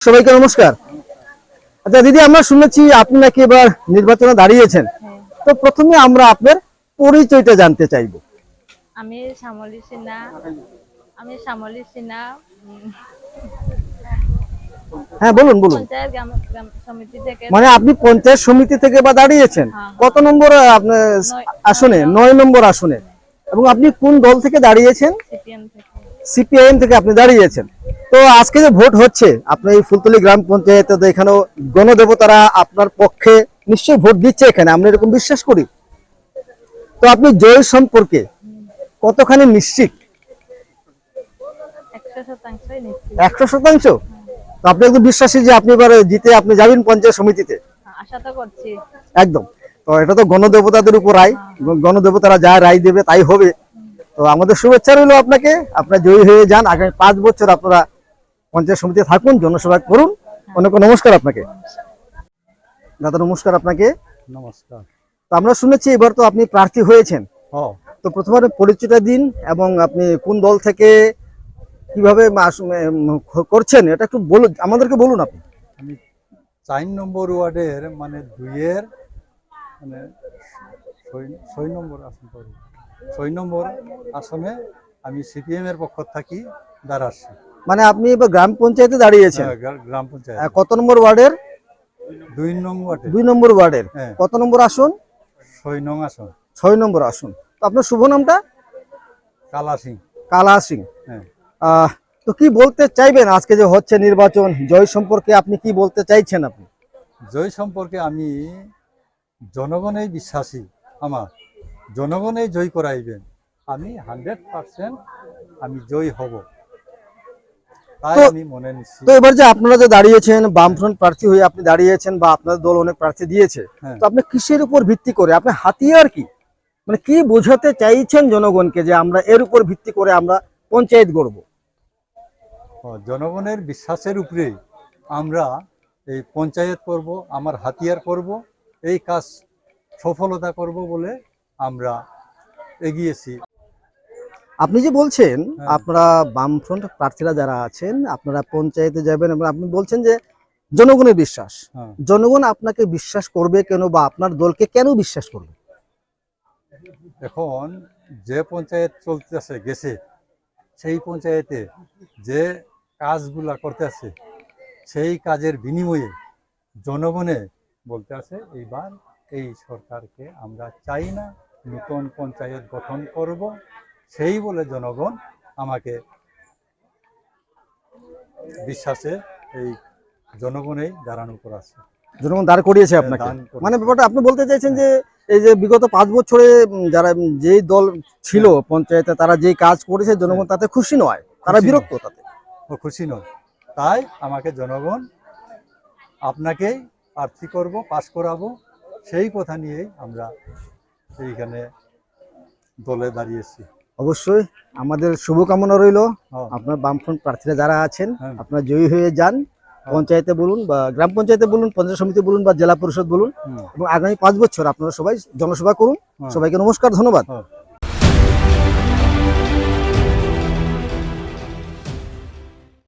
সবাইকে নমস্কার। আচ্ছা দিদি আমরা শুনেছি আপনি নাকি এবার নির্বাচনে দাঁড়িয়েছেন। হ্যাঁ। তো প্রথমে আমরা আপনার পরিচয়টা জানতে চাইব। আমি শ্যামলী সিনহা। আমি শ্যামলী সিনহা। হ্যাঁ বলুন বলুন। মানে আপনি পঞ্চায়েত সমিতি থেকে বা দাঁড়িয়েছেন। হ্যাঁ। কত নম্বর আপনার আসনে? নয় নম্বর আসনে। এবং আপনি কোন দল থেকে দাঁড়িয়েছেন? সিপিআইএম থেকে আপনি দাঁড়িয়েছেন। তো আজকে যে ভোট হচ্ছে আপনার এই ফুলতলি গ্রাম পঞ্চায়েতে তো এখানেও গণদেবতারা আপনার পক্ষে নিশ্চয়ই ভোট দিচ্ছে এখানে আমরা এরকম বিশ্বাস করি। তো আপনি জয় সম্পর্কে কতখানি নিশ্চিত? একশো শতাংশ? তো আপনি একদম বিশ্বাসী যে আপনি এবার জিতে আপনি যাবেন পঞ্চায়েত সমিতিতে? করছি। একদম। তো এটা তো গণদেবতাদের উপর রায় গণদেবতারা যা রায় দেবে তাই হবে। তো আমাদের শুভেচ্ছা রইল আপনাকে আপনার জয়ী হয়ে যান। আগামী পাঁচ বছর আপনারা পঞ্চায়েত সমিতিতে থাকুন জনসভা করুন। অনেক নমস্কার আপনাকে। দাদা নমস্কার আপনাকে। নমস্কার। তো আমরা শুনেছি এবার তো আপনি প্রার্থী হয়েছেন। তো প্রথমে পরিচয়টা দিন এবং আপনি কোন দল থেকে কীভাবে করছেন এটা একটু বলুন আমাদেরকে বলুন আপনি। আমি চার নম্বর ওয়ার্ডের মানে দুইয়ের মানে ছয়- নম্বর আসন ছয় নম্বর আসনে আমি সিপিএম এর পক্ষ থাকি দাঁড়াচ্ছি মানে আপনি এবার গ্রাম পঞ্চায়েতে দাঁড়িয়েছেন। হ্যাঁ, গ্রাম পঞ্চায়েত। কত নম্বর ওয়ার্ডের? দুই নং ওয়ার্ডে দুই নম্বর ওয়ার্ডের। হ্যাঁ। কত নম্বর আসন? ছয় নং আসন। ছয় নম্বর আসন। আপনার শুভ নামটা? কালা সিং। কালা সিং। হ্যাঁ। তো কি বলতে চাইবেন আজকে যে হচ্ছে নির্বাচন? জয় সম্পর্কে আপনি কি বলতে চাইছেন আপনি? জয় সম্পর্কে আমি জনগণেই বিশ্বাসী আমার। জনগণেই জয় করাইবেন। আমি হান্ড্রেড পার্সেন্ট আমি জয় হব। তো- মনে এবার যে আপনারা যে দাঁড়িয়েছেন বামফ্রন্ট প্রার্থী হয়ে আপনি দাঁড়িয়েছেন বা আপনাদের দল অনেক প্রার্থী দিয়েছে হ্যাঁ। তো আপনি কিসের উপর ভিত্তি করে? আপনি হাতিয়ার কি? মানে কি বোঝাতে চাইছেন জনগণকে যে আমরা এর উপর ভিত্তি করে আমরা পঞ্চায়েত গড়ব? জনগণের বিশ্বাসের উপরে আমরা এই পঞ্চায়েত করব আমার হাতিয়ার করব এই কাজ সফলতা করব বলে আমরা এগিয়েছি। আপনি যে বলছেন হ্যাঁ। আপনারা বামফ্রন্ট প্রার্থীরা যারা আছেন আপনারা পঞ্চায়েতে যাবেন এবং আপনি বলছেন যে জনগণের বিশ্বাস। হ্যাঁ। জনগণ আপনাকে বিশ্বাস করবে কেন বা আপনার দলকে কেন বিশ্বাস করবে? এখন যে পঞ্চায়েত চলতেছে গেছে সেই পঞ্চায়েতে যে কাজগুলা করতেছে সেই কাজের বিনিময়ে জনগণে বলতে আছে এইবার এই সরকারকে আমরা চাই না নতুন পঞ্চায়েত গঠন করব সেই বলে জনগণ আমাকে বিশ্বাসে এই জনগণেই দাঁড়ানো করাছে জনগণ দাঁড় করিয়েছে আপনাকে? মানে ব্যাপারটা আপনি বলতে চাইছেন যে এই যে বিগত পাঁচ বছরে যারা যেই দল ছিল পঞ্চায়েতে তারা যেই কাজ করেছে জনগণ তাতে খুশি নয়। তারা বিরক্ত তাতে। খুশি নয়। তাই আমাকে জনগণ আপনাকেই প্রার্থী করব পাস করাবো সেই কথা নিয়েই আমরা এইখানে দলে দাঁড়িয়েছি। অবশ্যই আমাদের শুভকামনা রইল। হ্যাঁ, আপনার বামফ্রন্ট প্রার্থীরা যারা আছেন আপনার আপনারা জয়ী হয়ে যান। পঞ্চায়েতে বলুন বা গ্রাম পঞ্চায়েতে বলুন পঞ্চায়েত সমিতি বলুন বা জেলা পরিষদ বলুন। এবং আগামী পাঁচ বছর আপনারা সবাই জনসভা করুন। হ্যাঁ। সবাইকে নমস্কার ধন্যবাদ। হ্যাঁ।